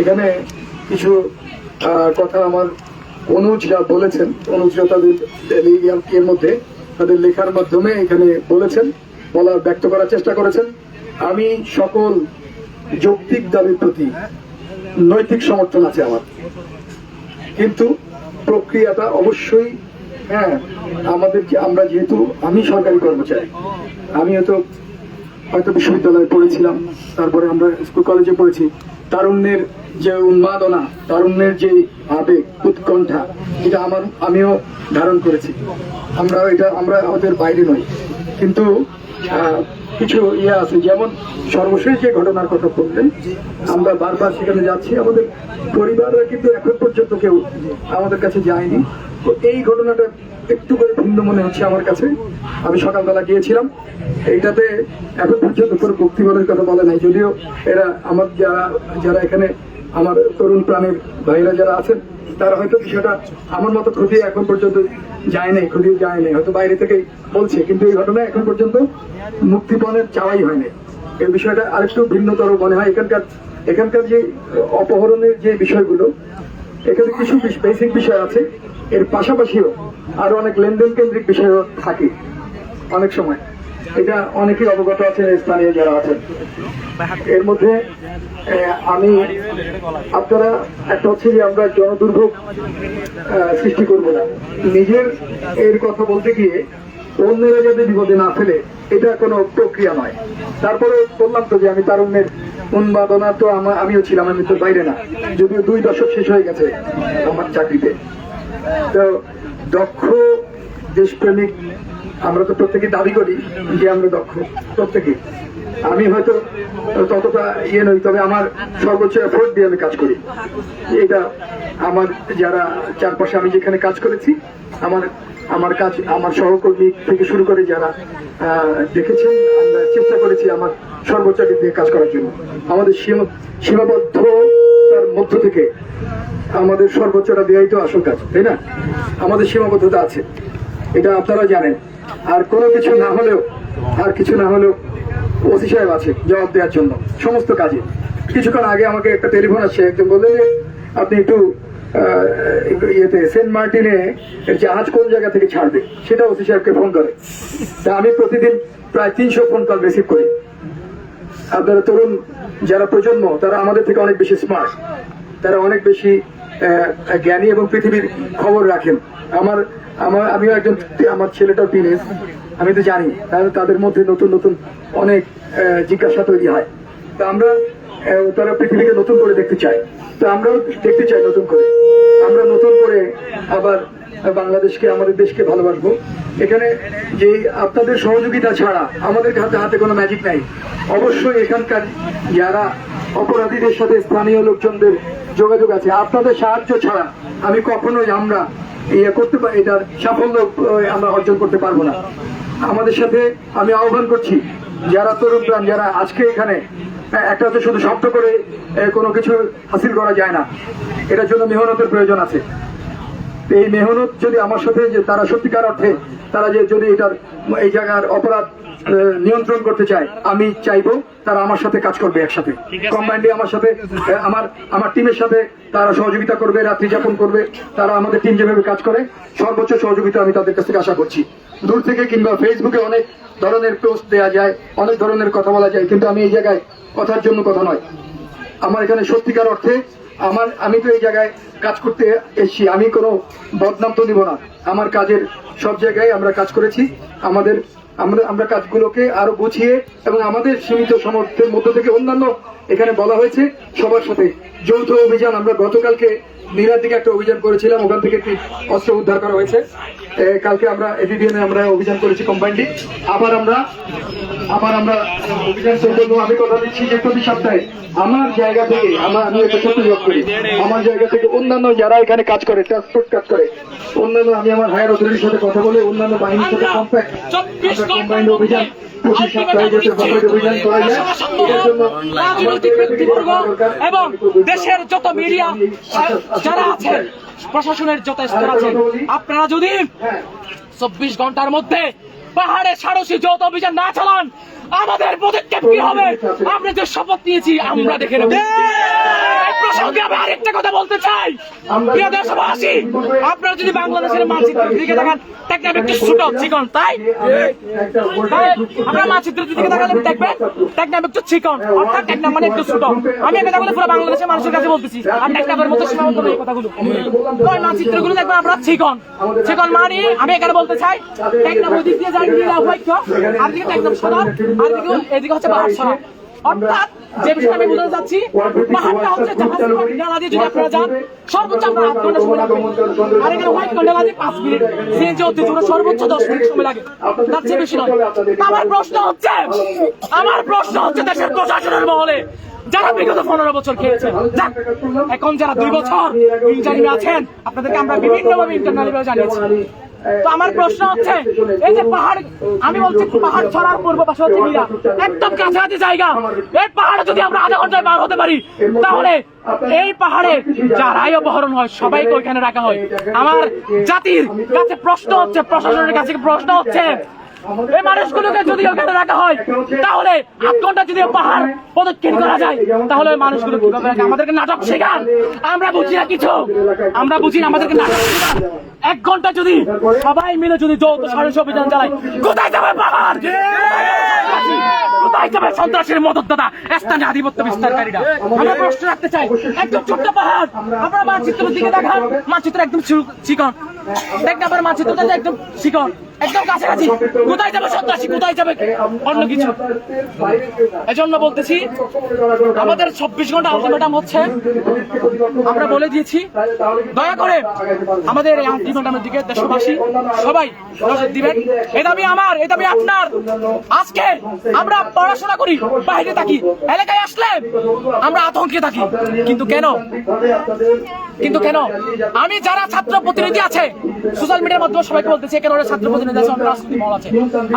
এখানে কিছু কথা আমার অনুজরা বলেছেন অনুজরা তাদের এর মধ্যে তাদের লেখার মাধ্যমে এখানে বলেছেন, বলার ব্যক্ত করার চেষ্টা করেছেন। আমি সকল যৌক্তিক দাবির প্রতি নৈতিক সমর্থন আছে আমার। কিন্তু প্রক্রিয়াটা অবশ্যই হ্যাঁ আমাদের আমরা যেহেতু, আমি সরকারি কর্মচারী। আমি হয়তো হয়তো বিশ্ববিদ্যালয়ে পড়েছিলাম, তারপরে আমরা স্কুল কলেজে পড়েছি। তারুণ্যের যে উন্মাদনা, তারুণ্যের যে আবেগ, উৎকণ্ঠা, এটা আমার, আমিও ধারণ করেছি। আমরা এটা, আমরা আমাদের বাইরে নই। কিন্তু কিছু ইয়ে আছে, যেমন সর্বশেষ যে ঘটনার কথা বললেন, আমরা বারবার সেখানে যাচ্ছি। আমাদের পরিবাররা কিন্তু এখন পর্যন্ত কেউ আমাদের কাছে যায়নি। তো এই ঘটনাটা একটু করে ভিন্ন মনে হচ্ছে আমার কাছে। আমি সকালবেলা গিয়েছিলাম। এইটাতে এখন পর্যন্ত কোনো মুক্তিবলের কথা বলে নাই। যদিও এরা আমার যারা যারা এখানে আমার তরুণ প্রাণের ভাইরা যারা আছেন, তারা হয়তো বিষয়টা আমার মতো ক্ষতি এখন পর্যন্ত যায় নাই ক্ষতি যায় নাই। হয়তো বাইরে থেকেই বলছে, কিন্তু এই ঘটনা এখন পর্যন্ত মুক্তিপণের চাওয়াই হয়নি এই বিষয়টা আরেকটু ভিন্নতর মনে হয়। এখানকার এখানকার যে অপহরণের যে বিষয়গুলো এখানে কিছু বেসিক বিষয় আছে। এর পাশাপাশিও আরও অনেক লেনদেন কেন্দ্রিক বিষয়ও থাকে অনেক সময়। এটা অনেকেই অবগত আছেন, স্থানীয় যারা আছেন। এর মধ্যে আমি আপনারা একটা হচ্ছে যে আমরা জনদুর্ভোগ সৃষ্টি করব না। নিজের এর কথা বলতে গিয়ে অন্যেরা যাতে বিপদে না ফেলে, এটা কোনো প্রক্রিয়া নয়। তারপরে বললাম তো যে আমি তারুণ্যের উন্মাদনা তো আমা- আমিও ছিলাম, আমি তো বাইরে না। যদিও দুই দশক শেষ হয়ে গেছে আমার চাকরিতে। তো দক্ষ দেশপ্রেমিক, আমরা তো প্রত্যেকে দাবি করি যে আমরা দক্ষ প্রত্যেকে আমি হয়তো ততটা ইয়ে নই, তবে আমার সর্বোচ্চ এফোর্ট দিয়ে আমি কাজ করি। এটা আমার যারা চারপাশে আমি যেখানে কাজ করেছি, আমার আমার কাজ আমার সহকর্মী থেকে শুরু করে যারা দেখেছেন, আমরা চেষ্টা করেছি আমার সর্বোচ্চ দিয়ে কাজ করার জন্য। আমাদের সীমা সীমাবদ্ধতার মধ্য থেকে আমাদের সর্বোচ্চটা দেওয়াই তো আসল কাজ, তাই না? আমাদের সীমাবদ্ধতা আছে, এটা আপনারা জানেন। আর কোনো কিছু না হলেও, আর কিছু না হলেও ওসি সাহেব আছে, জবাব দেওয়ার জন্য, সমস্ত কাজে। কিছুক্ষণ আগে আমাকে একটা টেলিফোন আসছে একজন বললে যে, আপনি একটু ইয়েতে, সেন্ট মার্টিনে জাহাজ কোন জায়গা থেকে ছাড়বে? সেটা ওসি সাহেবকে ফোন করে। তা আমি প্রতিদিন প্রায় তিনশো ফোন কল রিসিভ করি। আপনারা তরুণ যারা প্রজন্ম, তারা আমাদের থেকে অনেক বেশি স্মার্ট তারা অনেক বেশি জ্ঞানী এবং পৃথিবীর খবর রাখেন। আমার আমার, আমিও একজন, আমার ছেলেটাও টিনেজ আমি তো জানি। তাদের মধ্যে নতুন নতুন অনেক জিজ্ঞাসা তৈরি হয়। তা আমরা তারা পৃথিবীকে নতুন করে দেখতে চায়। তো আমরাও দেখতে চাই নতুন করে। আমরা নতুন করে আবার বাংলাদেশকে, আমাদের দেশকে ভালোবাসবো। এখানে যে আপনাদের সহযোগিতা ছাড়া আমাদের হাতে হাতে কোনো ম্যাজিক নাই। অবশ্যই এখানকার যারা অপরাধীদের সাথে স্থানীয় লোকজনদের যোগাযোগ আছে, আপনাদের সাহায্য ছাড়া আমি কখনোই আমরা ইয়ে করতে পারি এটার সাফল্য আমরা অর্জন করতে পারব না। আমাদের সাথে আমি আহ্বান করছি, যারা তরুণ প্রাণ, যারা আজকে এখানে একটা হচ্ছে শুধু শব্দ করে কোনো কিছু হাসিল করা যায় না। এটার জন্য মেহনতের প্রয়োজন আছে। এই মেহনত যদি আমার সাথে যে তারা সত্যিকার অর্থে তারা যে যদি এটার এই জায়গার অপরাধ নিয়ন্ত্রণ করতে চায় আমি চাইব তারা আমার সাথে কাজ করবে একসাথে। কম্বাইন্ডলি আমার সাথে আমার আমার টিমের সাথে তারা সহযোগিতা করবে রাত্রি যাপন করবে তারা আমাদের টিম যেভাবে কাজ করে সর্বোচ্চ সহযোগিতা আমি তাদের কাছ থেকে আশা করছি। দূর থেকে কিংবা ফেসবুকে অনেক ধরনের পোস্ট দেওয়া যায়, অনেক ধরনের কথা বলা যায়, কিন্তু আমি এই জায়গায় কথার জন্য কথা নয়। আমার এখানে সত্যিকার অর্থে আমার, আমি তো এই জায়গায় কাজ করতে এসেছি, আমি কোনো বদনাম তো নিব না। আমার কাজের সব জায়গায় আমরা কাজ করেছি, আমাদের, আমরা আমরা কাজগুলোকে আরও গুছিয়ে এবং আমাদের সীমিত সামর্থ্যের মধ্য থেকে অন্যান্য এখানে বলা হয়েছে সবার সাথে। যৌথ অভিযান, আমরা গতকালকে নীলার দিকে একটা অভিযান করেছিলাম, ওখান থেকে একটি অস্ত্র উদ্ধার করা হয়েছে। কালকে আমরা এবিবিএনে আমরা অভিযান করেছি কোম্পানিটি আবার আমরা আবার আমরা অভিযান করব আমি কথা দিচ্ছি যে প্রতি সপ্তাহে আমার জায়গা থেকে আমার আমি একটা ছোট জব করি। আমার জায়গা থেকে অন্যান্য যারা এখানে কাজ করে ট্রান্সপোর্ট কাজ করে অন্যান্য আমি আমার হায়ার অথরিটির সাথে কথা বলে অন্যান্য বাহিনীর সাথে কম্প্যাক্ট কম্বাইন্ড অভিযান প্রতি সপ্তাহে যাতে কম্বাইন্ড অভিযান করা যায়। এটার জন্য রাজনৈতিক ব্যক্তিবর্গ এবং দেশের যত মিডিয়া যারা আছেন প্রশাসনের যথেষ্ট স্তর আছেন আপনারা যদি হ্যাঁ। চব্বিশ ঘণ্টার মধ্যে পাহাড়ে সারসী যৌথ অভিযান না চালান আমাদের পদক্ষেপ কি হবে? আমরা যে শপথ নিয়েছি আমরা দেখে নেব। এই প্রশাসন সঙ্গে আমি আরেকটা কথা বলতে চাই। প্রিয় দেশবাসী আপনারা যদি বাংলাদেশের মানচিত্র দিকে দেখেন টেকনাফ একটু ছোট চিকন তাই? আমরা মানচিত্রের দিকে দেখালে দেখবেন টেকনাফ একটু চিকন অর্থাৎ টেকনাফ মানে একটু ছোট আমি এই কথাগুলো পুরো বাংলাদেশের মানুষের কাছে বলতেছি আর টেকনাফের মতো সীমাবদ্ধ এই কথাগুলো। ওই মানচিত্রগুলো দেখবেন আপনারা চিকন। চিকন মানে আমি এখানে বলতে চাই টেকনাফ ওই দিক দিয়ে যাই আর দিকে সদর আর দিকে পাঁচ মিনিট। সর্বোচ্চ দশ মিনিট সময় তার চেয়ে বেশি আমার প্রশ্ন হচ্ছে, আমার প্রশ্ন হচ্ছে প্রশাসনের মহলে, যারা বিগত পনেরো বছর খেয়েছে এখন যারা দুই বছর আছেন, আপনাদেরকে আমরা বিভিন্ন ভাবে ইন্টারনালি জানিয়েছি। তো আমার প্রশ্ন হচ্ছে, এই যে পাহাড়, আমি বলছি পাহাড় ছড়ার পূর্ব পাশে হচ্ছে মীরা একদম কাছাকাছি জায়গা। এই পাহাড়ে যদি আমরা আধা ঘন্টায় পার হতে পারি, তাহলে এই পাহাড়ে যারাই অপহরণ হয়, সবাইকে ওইখানে রাখা হয়। আমার জাতির কাছে প্রশ্ন হচ্ছে, প্রশাসনের কাছে প্রশ্ন হচ্ছে? এই মানুষগুলোকে যদি ওখানে রাখা হয়, তাহলে আধ ঘণ্টা যদি পাহাড় পদক্ষেপ করা যায়, তাহলে ওই মানুষগুলো কীভাবে রাখে? আমাদেরকে নাটক শেখান। আমরা বুঝি না কিছু। আমরা বুঝি না আমাদেরকে নাটক শেখান। এক ঘণ্টা যদি সবাই মিলে যদি যৌথ সাহস অভিযান চালায়, কোথায় যাবে পাহাড়? কোথায় যাবে সন্ত্রাসের মদত দাদা। স্থানীয় আধিপত্য বিস্তারকারীরা। আমরা প্রশ্ন রাখতে চাই। একদম ছোট্ট পাহাড়। আপনারা মানচিত্রের দিকে দেখান। মানচিত্র একদম চিকন দেখেন আপনার মানচিত্রটা একদম চিকন একদম কাছাকাছি। কোথায় যাবে সন্ত্রাসী? কোথায় যাবে অন্য কিছু? এজন্য বলতেছি আমাদের চব্বিশ ঘণ্টা আলটিমেটাম হচ্ছে। আমরা বলে দিয়েছি দয়া করে আমাদের এই আলটিমেটামের দিকে দেশবাসী সবাই নজর দিবেন। এই দাবি আমার দাবি আপনার। আজকে আমরা পড়াশোনা করি, বাইরে থাকি, এলাকায় আসলে আমরা আতঙ্কে থাকি। কিন্তু কেন? কিন্তু কেন? আমি যারা ছাত্র প্রতিনিধি আছে সোশ্যাল মিডিয়ার মাধ্যমে সবাইকে বলতেছি ওরা ছাত্র প্রতিনিধি আছে অন্য রাজনৈতিক মহল আছে।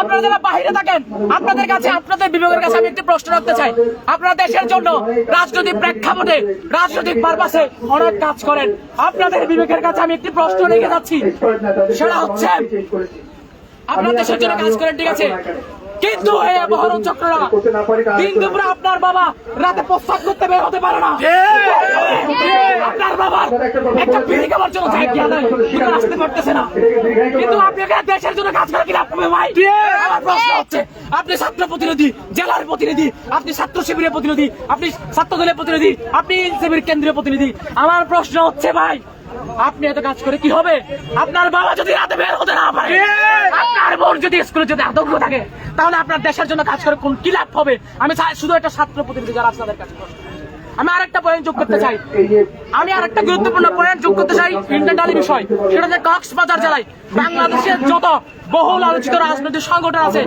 আপনারা যারা বাইরে থাকেন, আপনাদের কাছে, আপনাদের বিভাগের কাছে আমি একটি প্রশ্ন রাখতে চাই। আপনারা দেশের জন্য রাজনৈতিক প্রেক্ষাপটে, রাজনৈতিক পারপাসে অনেক কাজ করেন। আপনাদের বিবেকের কাছে আমি একটি প্রশ্ন রেখে যাচ্ছি। সেটা হচ্ছে, আপনার দেশের জন্য কাজ করেন, ঠিক আছে? কিন্তু এই অপহরণ চক্ররা দিন দুপুরে আপনার বাবা রাতে প্রস্তাব করতে বের হতে পারে না। আপনার বাবা একটা বিড়ি খাবার জন্য জায়গা নাই কিন্তু আসতে পারতেছে না। কিন্তু আপনি এখানে দেশের জন্য কাজ করে কিনা আপনার ভাই? আমার প্রশ্ন হচ্ছে আপনি ছাত্র প্রতিনিধি জেলার প্রতিনিধি আপনি ছাত্র শিবিরের প্রতিনিধি আপনি ছাত্র দলের প্রতিনিধি আপনি শিবির কেন্দ্রীয় প্রতিনিধি। আমার প্রশ্ন হচ্ছে ভাই আপনি এত কাজ করে কি হবে? আপনার বাবা যদি রাতে বের হতে না পারে আপনার বোন যদি স্কুলে যদি আতঙ্ক থাকে তাহলে আপনার দেশের জন্য কাজ করে কোন কি লাভ হবে? আমি চাই শুধু একটা ছাত্র প্রতিনিধি যারা আছে তাদের কাছে। আমি আরেকটা পয়েন্ট যোগ করতে চাই। আমি আরেকটা গুরুত্বপূর্ণ পয়েন্ট যোগ করতে চাই ইন্টারনালি বিষয়। সেটা হচ্ছে কক্সবাজার জেলায়। বাংলাদেশের যত বহুল আলোচিত রাজনৈতিক সংগঠন আছে।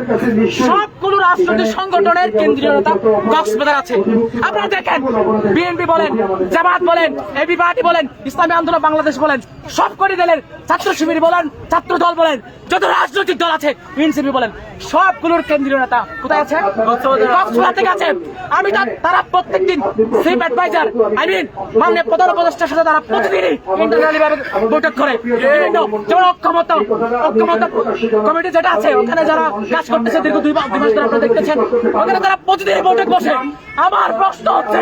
সবগুলো রাজনৈতিক সংগঠনের কেন্দ্রীয় নেতা কক্সবাজার আছে। আপনারা দেখেন বিএনপি বলেন জামাত বলেন এবি পার্টি বলেন ইসলামী আন্দোলন বাংলাদেশ বলেন সব করে দিলেন। ছাত্র শিবির বলেন ছাত্র দল বলেন যত রাজনৈতিক দল আছে এনসিপি বলেন সবগুলোর কেন্দ্রীয় নেতা কোথায় আছে? কক্সবাজার। থেকে আছে। আমি তারা প্রত্যেকদিন সিম অ্যাডভাইজার আই মিন মাননীয় প্রধান উপদেষ্টার সাথে তারা প্রতিদিনই ইন্টারনালি বৈঠক করে। যেমন অক্ষমতা অক্ষমতা কমিটি যেটা আছে, ওখানে যারা কাজ করতেছে দীর্ঘ দুই মাস দুই মাস ধরে আপনারা দেখতেছেন, ওখানে তারা প্রতিদিনই বৈঠক বসে, আমার প্রশ্ন হচ্ছে,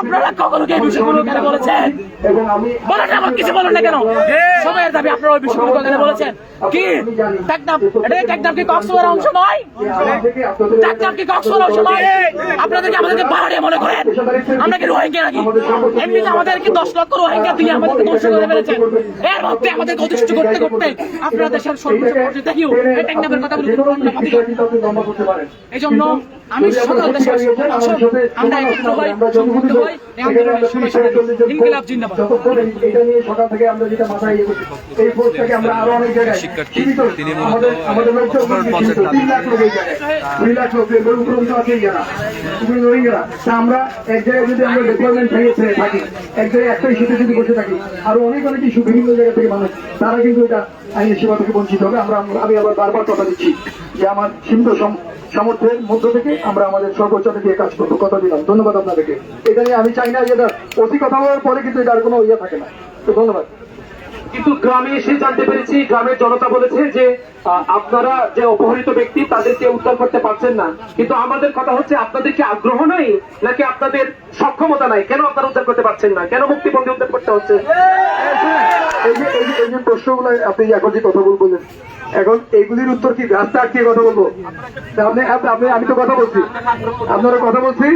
আপনারা কখনো কি এই বিষয়গুলো কেন বলেছেন? বলেন আমার কিছু বলেন না কেন? সময়ের দাবি, আপনারা ওই বিষয়গুলো কেন বলেছেন। কি? টেকনাফ, এটা কি কক্সবাজার অংশ নয়? টেকনাফ কি কক্সবাজার অংশ নয়? আপনাদেরকে আমাদেরকে বাড়াড়িয়ে মনে করেন? আমরা কি রোহিঙ্গা নাকি? এমনিতে আমাদেরকে দশ লক্ষ রোহিঙ্গা দিয়ে আমাদেরকে ধ্বংস করে ফেলেছেন। এর মধ্যে আমাদেরকে অধিষ্ঠ করতে করতে আপনারা দেশের সর্বোচ্চ পর্যায়ে দেখিও এই টেকনাফের কথাগুলো কিন্তু ভাবি এই জন্য আমি সকল দেশের আমরা একত্র হই সংযুক্ত হই এই আন্দোলনের সবাই সাথে ইনকিলাব জিন্দাবাদ। শিক্ষার্থী, তিনি মূলত অপহরণ পথের দাবি। আমরা এক জায়গায় যদি আমরা ডেভেলপমেন্ট থাকি এক জায়গায় একটাই সিটে যদি বসে থাকি আরও অনেক অনেক ইস্যু বিভিন্ন জায়গা থেকে মানুষ তারা কিন্তু এটা আইনের সেবা থেকে বঞ্চিত হবে। আমরা আমি আবার বারবার কথা দিচ্ছি যে আমার সীমিত সামর্থ্যের মধ্য থেকে আমরা আমাদের সর্বোচ্চতা দিয়ে কাজ করব। কথা দিলাম। ধন্যবাদ আপনাদেরকে। এটা নিয়ে আমি চাই না যে এটা অতি কথা বলার পরে কিন্তু এটা আর কোনো ইয়ে থাকে না। তো ধন্যবাদ। কিন্তু গ্রামে এসে জানতে পেরেছি গ্রামের জনতা বলেছে যে আপনারা যে অপহৃত ব্যক্তি তাদেরকে উদ্ধার করতে পারছেন না। কিন্তু আমাদের কথা হচ্ছে আপনাদের কি আগ্রহ নাই? নাকি আপনাদের সক্ষমতা নাই? কেন আপনারা উদ্ধার করতে পারছেন না? কেন মুক্তিবন্ধী উদ্ধার করতে হচ্ছে? এই যে এই যে এই যে প্রশ্নগুলো আপনি এখন যে কথা বলবেন এখন এইগুলির উত্তর কি? রাস্তা আটকে কথা বলব? আপনি আপনি আমি তো কথা বলছি। আপনারা কথা বলছি?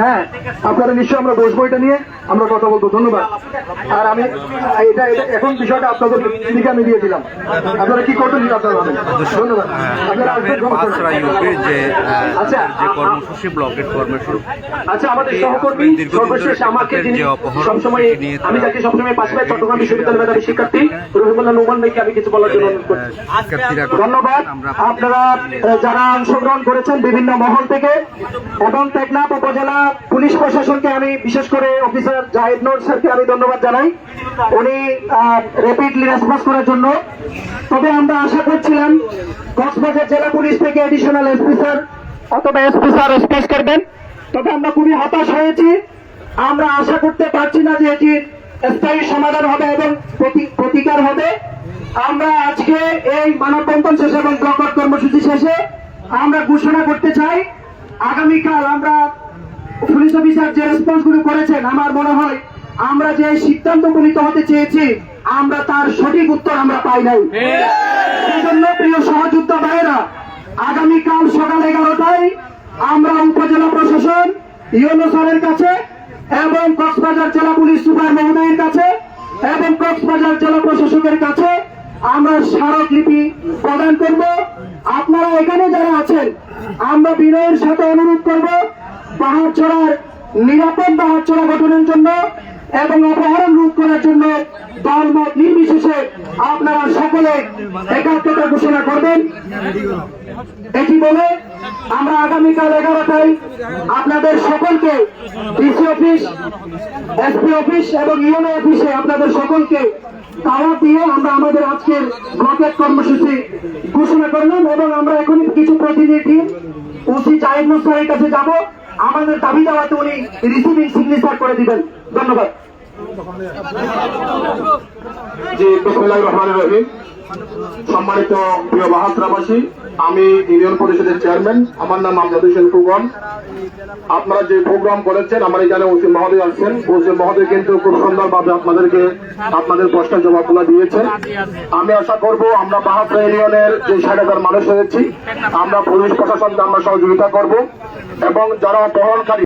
হ্যাঁ আপনারা নিশ্চয়ই আমরা বসবো এটা নিয়ে। আমরা কথা বলব। ধন্যবাদ। আর আমি এটা এটা এখন বিষয়টা আপনাদের দিকে আমি দিয়ে দিলাম আপনারা কি করবেন আপনারা ধন্যবাদ। আপনারা আচ্ছা, কর্মসূচি ব্লকের কর্মসূচি আচ্ছা আমাদের সহকর্মী সর্বশেষ আমাকে যিনি সবসময় আমি যাকে সবসময় পাশে চট্টগ্রাম বিশ্ববিদ্যালয়ের মেধাবী শিক্ষার্থী রহিমুল্লাহ নোমান ভাইকে আমি কিছু বলার জন্য অনুরোধ করছি। শিক্ষার্থীরা ধন্যবাদ। আপনারা যারা অংশগ্রহণ করেছেন বিভিন্ন মহল থেকে এবং টেকনাফ উপজেলা পুলিশ প্রশাসনকে আমি বিশেষ করে অফিসার জাহিদ নোর স্যারকে আমি ধন্যবাদ জানাই। উনি র্যাপিডলি রেসপন্স করার জন্য। তবে আমরা আশা করছিলাম কক্সবাজার জেলা পুলিশ থেকে এডিশনাল এসপি স্যার অথবা এসপি স্যার রেসপন্স করবেন। তবে আমরা খুবই হতাশ হয়েছি। আমরা আশা করতে পারছি না যে এটির স্থায়ী সমাধান হবে এবং প্রতিকার হবে। আমরা আজকে এই মানববন্ধন শেষে এবং ব্লকট কর্মসূচি শেষে আমরা ঘোষণা করতে চাই। আগামীকাল আমরা পুলিশ অফিসার যে রেসপন্সগুলো করেছেন, আমার মনে হয় আমরা যে সিদ্ধান্ত উপনীত হতে চেয়েছি, আমরা তার সঠিক উত্তর আমরা পাই নাই। সেই জন্য প্রিয় সহযোদ্ধা ভাইয়েরা, আগামীকাল সকাল এগারোটায় আমরা উপজেলা প্রশাসন, ইউনো স্যারের কাছে এবং কক্সবাজার জেলা পুলিশ সুপার মহোদয়ের কাছে এবং কক্সবাজার জেলা আমরা স্মারকলিপি প্রদান করব। আপনারা এখানে যারা আছেন, আমরা বিনয়ের সাথে অনুরোধ করব পাহাড় চড়ার নিরাপদ চড়া গঠনের জন্য এবং অপহরণ রোধ করার জন্য দলমত নির্বিশেষে আপনারা সকলে একাত্মতা ঘোষণা করবেন। এটি বলে আমরা আগামীকাল এগারোটায় আপনাদের সকলকে ডিসি অফিস, এসপি অফিস এবং ইউনো অফিসে আপনাদের সকলকে দাওয়াত দিয়ে আমরা আমাদের আজকের ব্লকের কর্মসূচি ঘোষণা করলাম এবং আমরা এখন কিছু প্রতিনিধি ওসি জাহিদ মুস্তারের কাছে যাব। আমাদের দাবি দাওয়াতে উনি রিসিভিং সিগনেচার করে দিবেন। ধন্যবাদ। জি, বিসমুল্লাহির রহমানির রহিম। সম্মানিত প্রিয় বাহাত্রাবাসী, আমি ইউনিয়ন পরিষদের চেয়ারম্যান। আমার নাম আমজাদ হোসেন ফুকন। আপনারা যে প্রোগ্রাম করেছেন, আমার এখানে ওসি মহোদয় আছেন। ওসি মহোদয় কিন্তু খুব সুন্দরভাবে আপনাদেরকে আপনাদের প্রশ্নের জবাবগুলো দিয়েছেন। আমি আশা করব আমরা বাহাত্রা ইউনিয়নের যে ষাট হাজার মানুষ হয়েছি, আমরা পুলিশ প্রশাসনকে আমরা সহযোগিতা করব এবং যারা অপহরণকারী